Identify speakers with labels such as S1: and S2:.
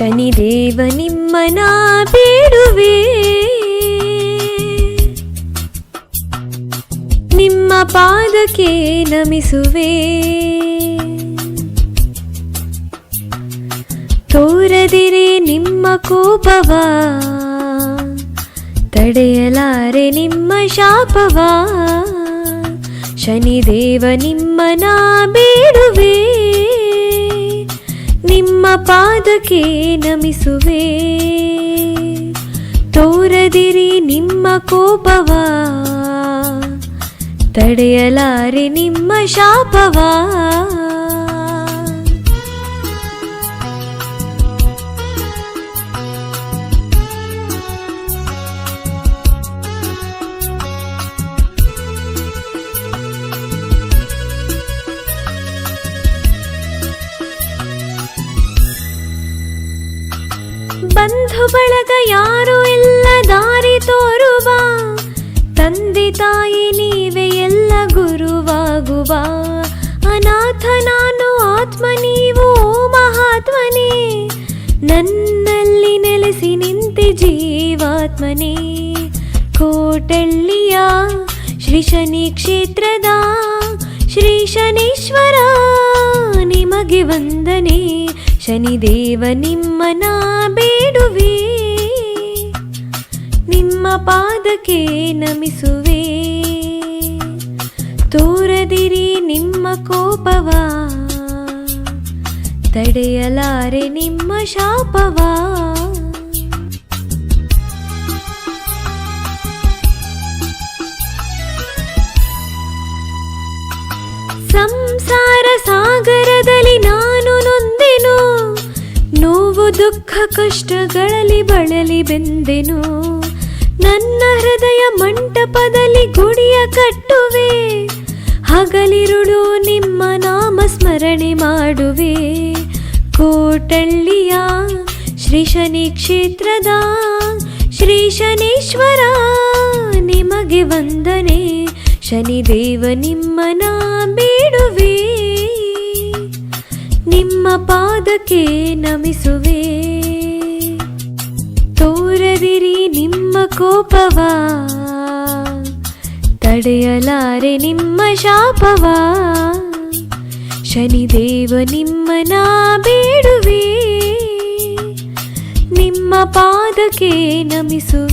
S1: ಶನಿದೇವ ನಿಮ್ಮನ ಬೇಡುವೆ. ನಿಮ್ಮ ಪಾದಕ್ಕೆ ನಮಿಸುವೆ. ತೋರದಿರೆ ನಿಮ್ಮ ಕೋಪವ, ತಡೆಯಲಾರೆ ನಿಮ್ಮ ಶಾಪವ. ಶನಿದೇವ ನಿಮ್ಮನ ಬೇಡುವೆ. ನಿಮ್ಮ ಪಾದಕ್ಕೆ ನಮಿಸುವೆ. ತೋರದಿರಿ ನಿಮ್ಮ ಕೋಪವ. ತಡೆಯಲಾರೆ ನಿಮ್ಮ ಶಾಪವ. ಬಂಧು ಬಳಗ ಯಾರು ಎಲ್ಲ ದಾರಿ ತೋರುವ. ತಂದೆ ತಾಯಿ ನೀವೇ ಎಲ್ಲ ಗುರುವಾಗುವ. ಅನಾಥ ನಾನು ಆತ್ಮ ನೀವು ಮಹಾತ್ಮನೇ. ನನ್ನಲ್ಲಿ ನೆಲೆಸಿ ನಿಂತೆ ಜೀವಾತ್ಮನೇ. ಕೋಟಳ್ಳಿಯ ಶ್ರೀ ಶನಿ ಕ್ಷೇತ್ರದ ಶ್ರೀ ಶನೀಶ್ವರ, ನಿಮಗೆ ವಂದನೆ. ಶನಿದೇವ ನಿಮ್ಮನ ಪಾದಕ್ಕೆ ನಮಿಸುವೆ. ತೋರದಿರಿ ನಿಮ್ಮ ಕೋಪವ. ತಡೆಯಲಾರೆ ನಿಮ್ಮ ಶಾಪವ. ಸಂಸಾರ ಸಾಗರದಲ್ಲಿ ನಾನು ನೊಂದೆನು. ನೋವು ದುಃಖ ಕಷ್ಟಗಳಲ್ಲಿ ಬಳಲಿ ಬೆಂದೆನು. ನನ್ನ ಹೃದಯ ಮಂಟಪದಲ್ಲಿ ಗುಡಿಯ ಕಟ್ಟುವೆ, ಹಗಲಿರುಳು ನಿಮ್ಮ ನಾಮ ಸ್ಮರಣೆ ಮಾಡುವೆ. ಕೋಟಳ್ಳಿಯ ಶ್ರೀ ಶನಿ ಕ್ಷೇತ್ರದ ಶ್ರೀ ಶನೀಶ್ವರ, ನಿಮಗೆ ವಂದನೆ. ಶನಿದೇವ ನಿಮ್ಮನ ಬೇಡುವೆ, ನಿಮ್ಮ ಪಾದಕ್ಕೆ ನಮಿಸುವೆ. ಕೋಪವ? ತಡೆಯಲಾರೆ ನಿಮ್ಮ ಶಾಪವ? ಶನಿದೇವ ನಿಮ್ಮನ ಬೇಡುವೆ? ನಿಮ್ಮ ಪಾದಕ್ಕೆ ನಮಿಸುವೆ